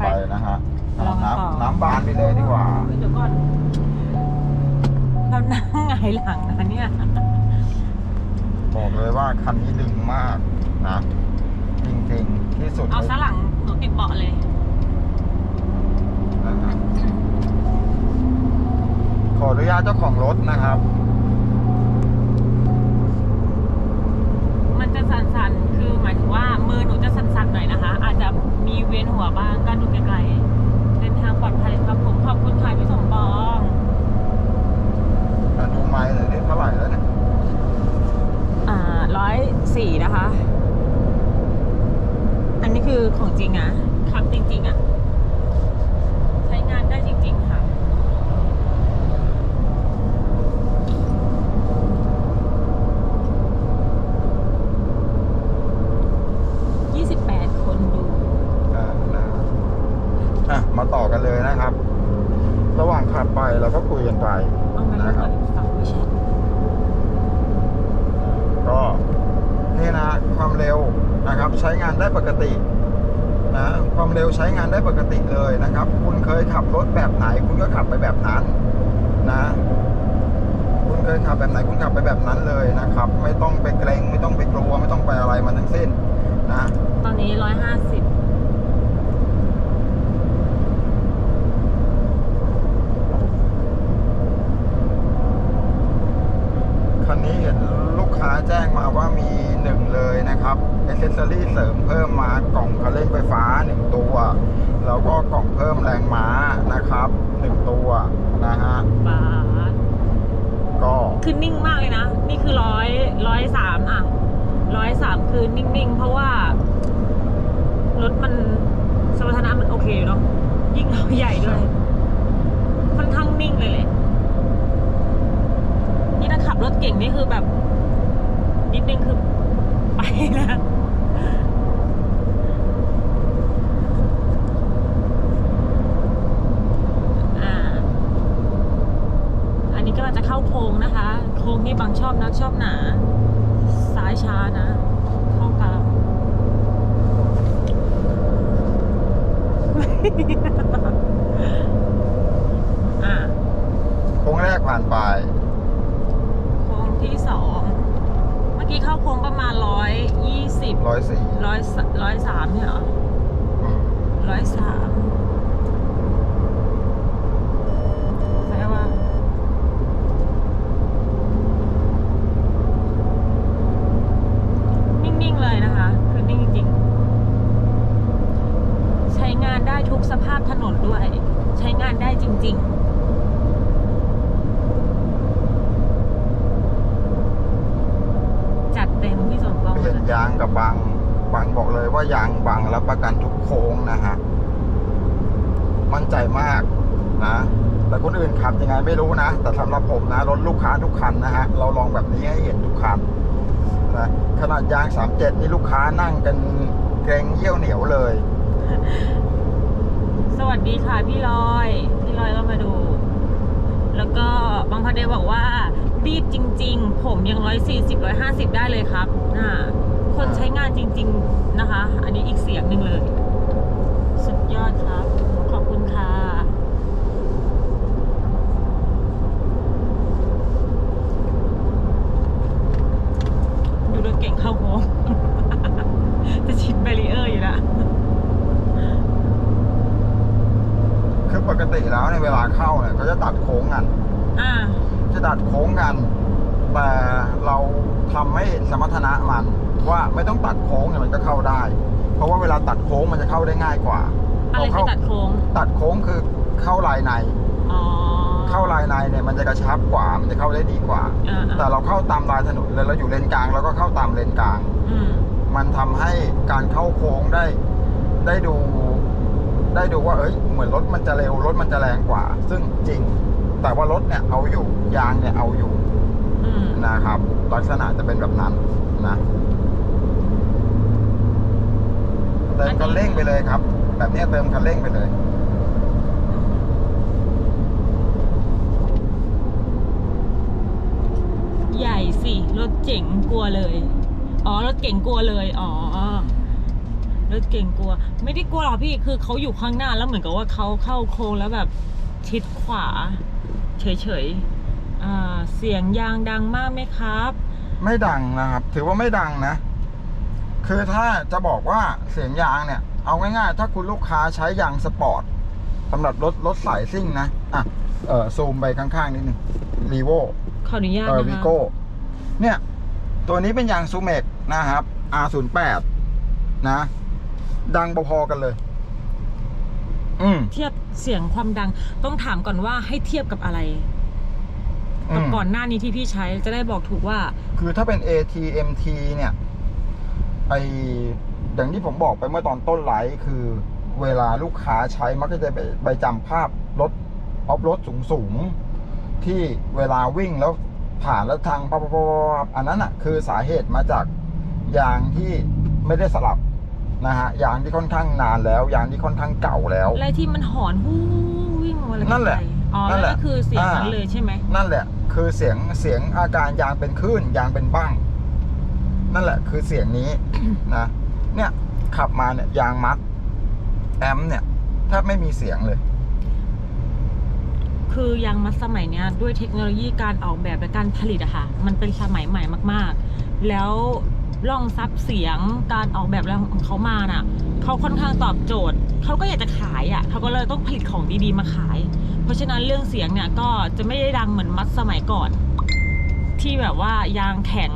ไปนะฮะลองต่อ น้ำน้ำบานไปเลยดีกว่า เดี๋ยวก่อน เรานั่งไงายหลังนะเนี่ย บอกเลยว่าคันนี้ดึงมากนะจริงๆที่สุดเอาเลยซะหลังหนูติดเบาะเลย นะฮะขออนุญาตเจ้าของรถนะครับายถึงว่ามือหนูจะสั่นๆหน่อยนะคะ อาจจะมีเวียนหัวบ้างก็ดูไกลๆเดินทางปลอดภัยครับผมขอบคุณค่ะพี่สมปองแต่ดูไม้เลยนี่เท่าไหร่แล้วเนี่ยอ่าร้อยสี่นะคะ อันนี้คือของจริงอะขับจริงๆอะใช้งานได้จริง ๆ ค่ะ ยี่สิบแปดคนดู อ่านะอะ มาต่อกันเลยนะครับ ระหว่างขับไปเรา ก็คุยกันไปนะครับก็นี่นะความเร็วนะครับใช้งานได้ปกตินะความเร็วใช้งานได้ปกติเลยนะครับ คุณเคยขับรถแบบไหน คุณก็ขับไปแบบนั้นนะคุณเคยขับแบบไหนคุณขับไปแบบนั้นเลยนะครับ ไม่ต้องไปเกรงไม่ต้องไปกลัวไม่ต้องไปอะไรมันทั้งสิ้นนะ ตอนนี้ร้อยห้าสิบ คันนี้เห็นลูกค้าแจ้งมาว่ามีหนึ่งเลยนะครับเอเซสซอรี่เสริมเพิ่มมากล่องคันเร่งไฟฟ้าหนึ่งตัว แล้วก็กล่องเพิ่มแรงม้านะครับหนึ่งตัวนะฮะ บาท ก็ คือนิ่งมากเลยนะ นี่คือร้อยร้อยสามอะร้อยสามคือนิ่งๆ เพราะว่ารถมันสมรรถนะมันโอเคเนาะยิ่งเราใหญ่ด้วยค่อนข้างนิ่งเลยแหละนี่ถ้าขับรถเก่งนี่คือแบบ นิดนึงคือไปนะ อ่า อันนี้ก็จะเข้าโค้งนะคะ โค้งนี่บางชอบนักชอบหนา ซ้ายช้านะ เข้ากลางอ่าโค้งแรกผ่านไป โค้งที่สอง เมื่อกี้เข้าโค้งประมาณร้อยยี่สิบร้อยสี่ร้อยร้อยสามเนี่ยเหรอร้อยสามแปลว่า นิ่ง ๆ เลยนะคะ คือนิ่งจริงใช้งานได้ทุกสภาพถนนด้วย ใช้งานได้จริงๆจัดเต็มพี่สมปองเปลี่ยนยางกับบางบางบอกเลยว่ายางบางรับประกันทุกโค้งนะฮะ มั่นใจมากนะ แต่คนอื่นขับยังไงไม่รู้นะ แต่สำหรับผมนะ รถลูกค้าทุกคันนะฮะ เราลองแบบนี้ให้เห็นทุกคัน นะขนาดยาง 37 นี่ลูกค้านั่งกันเกรงเยี่ยวเหนียวเลย สวัสดีค่ะพี่ลอย พี่ลอยก็มาดู แล้วก็บางพันเดบอกว่ารีบจริง ๆ ผมยังร้อยสี่สิบร้อยห้าสิบได้เลยครับอ่าคนใช้งานจริง ๆนะคะ อันนี้อีกเสียงหนึ่งเลย สุดยอดครับ ขอบคุณค่ะ ดู รถเก่งเข้าโค้งจะชิดแบรีเออร์อยู่แล้วคือปกติแล้วในยเวลาเข้าเนี่ยเขาจะตัดโค้งกัน อ่า จะดัดโค้งกัน แต่เราทำให้สมรรถนะมัน ว่าไม่ต้องตัดโค้งเนี่ยมันก็เข้าได้ เพราะว่าเวลาตัดโค้งมันจะเข้าได้ง่ายกว่าอะไรคือตัดโค้ง ตัดโค้งคือเข้าลายใน อ๋อ เข้าลายในเนี่ยมันจะกระชับกว่า มันจะเข้าได้ดีกว่า อ่าแต่เราเข้าตามลายถนนเลยเราอยู่เลนกลางเราก็เข้าตามเลนกลาง อืมมันทำให้การเข้าโค้งได้ ได้ดู ได้ดูว่า เอ้ย เหมือนรถมันจะเร็วรถมันจะแรงกว่า ซึ่งจริง แต่ว่ารถเนี่ยเอาอยู่ยางเนี่ยเอาอยู่อืมนะครับ ลักษณะจะเป็นแบบนั้นนะเติมคันเร่งไปเลยครับ แบบเนี้ยเติมคันเร่งไปเลย ใหญ่สิ รถ เจ๋งกลัวเลย อ๋อรถเก่งกลัวเลย อ๋อรถเก่งกลัว ไม่ได้กลัวหรอกพี่คือเขาอยู่ข้างหน้าแล้วเหมือนกับว่าเขาเข้าโค้งแล้วแบบชิดขวา เฉยๆอ่าเสียงยางดังมากไหมครับ ไม่ดังนะครับ ถือว่าไม่ดังนะ คือถ้าจะบอกว่าเสียงยางเนี่ย เอาง่ายๆ ถ้าคุณลูกค้าใช้ยางสปอร์ตสำหรับรถรถสายซิ่งนะ อะ เออซูมไปข้างๆนิดนึงรีโวขออนุญาตเออนะวิคะโก้เนี่ย ตัวนี้เป็นยางซูเมกนะครับ R08 นะ ดังพอๆกันเลย อืม เทียบเสียงความดังต้องถามก่อนว่าให้เทียบกับอะไรอืกับมก่อนหน้านี้ที่พี่ใช้จะได้บอกถูกว่า คือถ้าเป็น ATMT เนี่ยไออย่างที่ผมบอกไปเมื่อตอนต้นไลฟ์คือเวลาลูกค้าใช้มักจะไปไปจำภาพรถออฟรถสูงสูงๆที่เวลาวิ่งแล้ว ผ่านแล้วทางปั๊บๆๆอันนั้นอะคือสาเหตุมาจากยางที่ไม่ได้สลับนะฮะยางที่ค่อนข้างนานแล้วยางที่ค่อนข้างเก่าแล้วอะไรที่มันหอนฮู้วิ่งมาอะไรนั่นแหละไกๆอ๋อนั่นแหนั่ละนก็คือเสียงนั้นอ่าเลยใช่ไหมนั่นแหละ คือเสียงเสียงอาการยางเป็นคลื่นยางเป็นบ้าง นั่นแหละ คือเสียงนี้นะเนี่ยขับมาเนี่ยยางมัดแอมป์เนี่ยแทบไม่มีเสียงเลย คือยางมัดสมัยเนี้ยด้วยเทคโนโลยีการออกแบบและการผลิตอะค่ะ มันเป็นสมัยใหม่มากๆ แล้วร่องซับเสียงการออกแบบอะไรของเขามาน่ะเขาค่อนข้างตอบโจทย์เขาก็อยากจะขายอะเขาก็เลยต้องผลิตของดีๆมาขาย เพราะฉะนั้นเรื่องเสียงเนี่ยก็จะไม่ได้ดังเหมือนมัดสมัยก่อน ที่แบบว่ายางแข็ง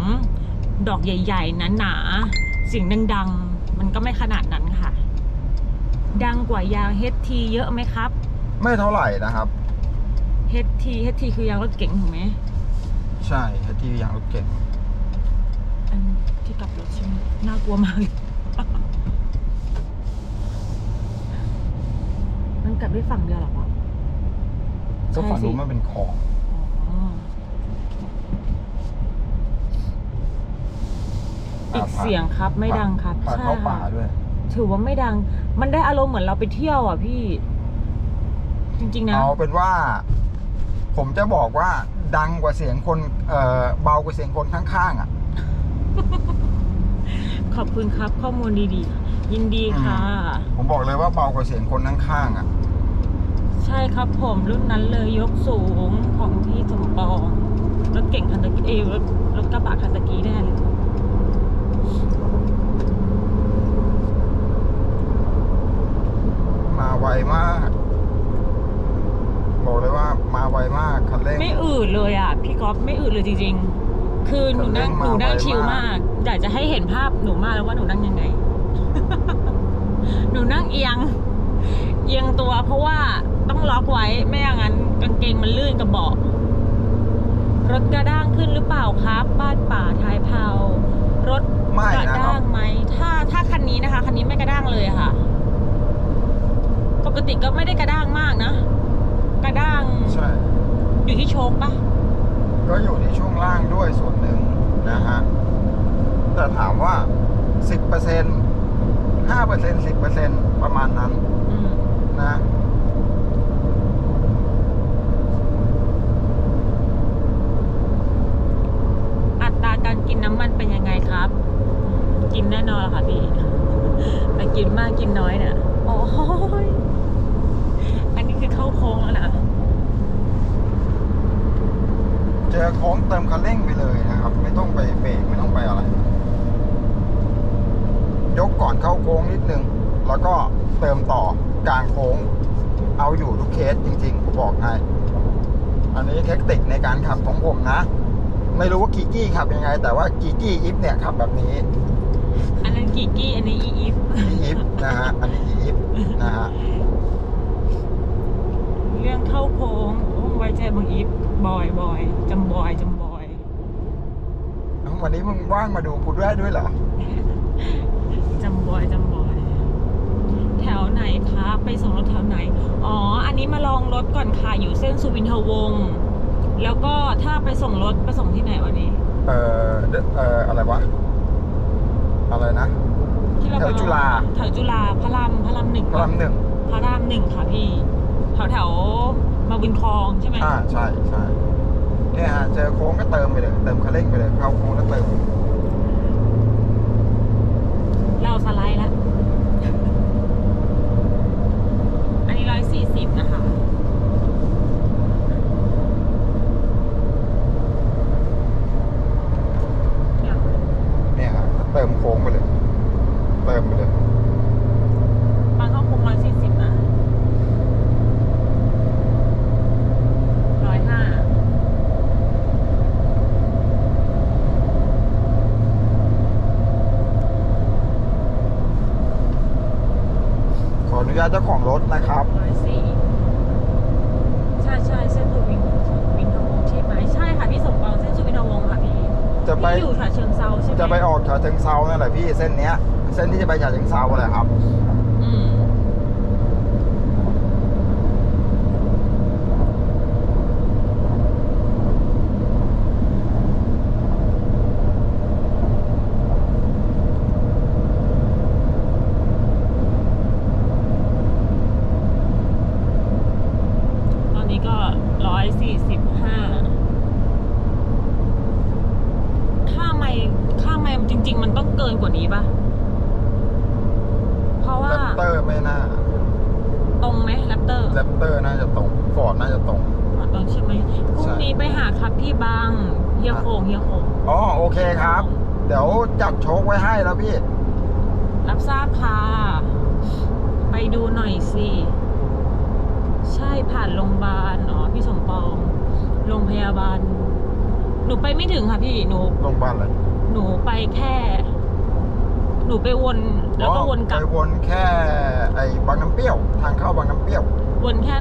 ดอกใหญ่ๆหนาๆเสียงดังๆ มันก็ไม่ขนาดนั้นค่ะ ดังกว่ายาง HT เยอะไหมครับ ไม่เท่าไหร่นะครับ HT HT คือยางรถเก๋งถูกไหมใช่ที่ยางรถเก่งอันที่กลับรถใช่ไหมน่ากลัวมากเลยมันกลับด้วยฝั่งเดียวเหรอปะก็ฝั่งใช่สินู้นมันเป็นคลองอ๋อ อีกอ่าผ่านเสียงครับไม่ดังครับผ่านใช่เข้าป่าค่ะด้วย ถือว่าไม่ดัง มันได้อารมณ์เหมือนเราไปเที่ยวอะพี่ จริงๆนะ เอาเป็นว่า ผมจะบอกว่าดังกว่าเสียงคนเอ่อเบากว่าเสียงคนข้างๆอะ ขอบคุณครับข้อมูลดีๆ ยินดีค่ะ ผมบอกเลยว่าเบากว่าเสียงคนข้างๆอะ ใช่ครับผมรุ่นนั้นเลยยกสูงของพี่สมปองรถเก่งคันตะกี้เอยรถรถกระบะคันตะกี้แน่เลยมาไวมาก บอกเลยว่ามา ไวมากคันเร่ง ไม่อืดเลยอะ พี่ก๊อฟไม่อืดเลยจริง ๆ คือหนูนั่งคันเร่งมาหนูนั่งไวชิลมากมากอยากจะให้เห็นภาพหนูมากแล้วว่าหนูนั่งยังไง หนูนั่งเอียง เอียงตัวเพราะว่าต้องล็อกไว้ไม่อย่างนั้นกางเกงมันลื่นกับเบาะรถกระด้างขึ้นหรือเปล่าครับ บ้านป่าท้ายเผารถไม่กระนะคด้ารับงไหมถ้าถ้าคันนี้นะคะ คันนี้ไม่กระด้างเลยค่ะ ปกติก็ไม่ได้กระด้างมากนะ กระด้าง ใช่ อยู่ที่โชคปะก็อยู่ที่ช่วงล่างด้วยส่วนหนึ่งนะฮะ แต่ถามว่า 10% 5% 10%ประมาณนั้นอืมนะ อัตราการกินน้ำมันเป็นยังไงครับ กินแน่นอนละค่ะพี่ แต่กินมากกินน้อยเนี่ยโอ้ยอันนี้ คือเข้าโค้งแล้วนะเจอโค้งเติมคันเร่งไปเลยนะครับ ไม่ต้องไปเบรกไม่ต้องไปอะไร ยกก่อนเข้าโค้งนิดนึง แล้วก็เติมต่อกลางโค้ง เอาอยู่ทุกเคสจริงๆผมบอกให้อันนี้เทคนิคในการขับของผมนะ ไม่รู้ว่ากีกี้ขับยังไง แต่ว่ากีกี้อิฟเนี่ยขับแบบนี้ อันนั้นกีกี้อันนี้อีอีฟอีอิฟนะฮะ อันนี้อีอิฟนะฮะ เรื่อ งเข้าโค้งโอ้ไว้ใจบางอีฟบอยบอยจำบอยจำบอย วันนี้มึงว่างมาดูกูได้ด้วยเหรอ จำบอยจำบอย แถวไหนคะไปส่งรถแถวไหน อ๋อ อันนี้มาลองรถก่อนค่ะ อยู่เส้นสุวินทวงศ์แล้วก็ถ้าไปส่งรถไปส่งที่ไหนวันนี้ เอ่อเดเอ่ออะไรวะ อะไรนะ ที่เราไปแถวจุฬา แถวจุฬาพระรามพระรามหนึ่งพระรามหนึ่ง พระรามหนึ่งค่ะพี่แถวแถว มาบุญคลองใช่ไหม อ่าใช่ใช่เนี่ยฮะเจอโค้งก็เติมไปเลย เติมคันเร่งไปเลยเข้าโค้งแล้วเติม เราสไลด์แล้ว นุญาตเจ้าของรถนะครับร้อยสี่ใช่ใช่เส้นสุวินสุวินทวงศ์ใช่ไหมใช่ค่ะพี่สมปองเส้นสุวินทวงศ์ค่ะพี่จะไปพี่อยู่ฉะเชิงเซาใช่ไหมจะไปออกฉะเชิงเซานั่นแหละพี่เส้นเนี้ย เส้นที่จะไปฉะเชิงเซาแหละครับ อืมตอนนี้ก็ ร้อยสี่สิบห้าค่าไม่ค่าไม่จริง ๆ มันต้องเกินกว่านี้ปะเพราะว่าแรปเตอร์ไม่น่าตรงไหมแรปเตอร์แรปเตอร์น่าจะตรงฟอร์ดน่าจะตรง ตรงใช่ไหมพรุ่งนี้ไปหาครับพี่บางเฮียโคงเฮียโคงอ๋อโอเคครับ เดี๋ยวจัดโชคไว้ให้แล้วพี่ รับทราบค่ะ ไปดูหน่อยสิ ใช่ผ่านโรงพยาบาลอ๋อพี่สมปองโรงพยาบาล หนูไปไม่ถึงค่ะพี่หนู โรงพยาบาลอะไรหนูไปแค่ หนูไปวนแล้วก็วนกลับไปวนแค่ไอ้บางน้ำเปรี้ยว ทางเข้าบางน้ำเปรี้ยว วนแค่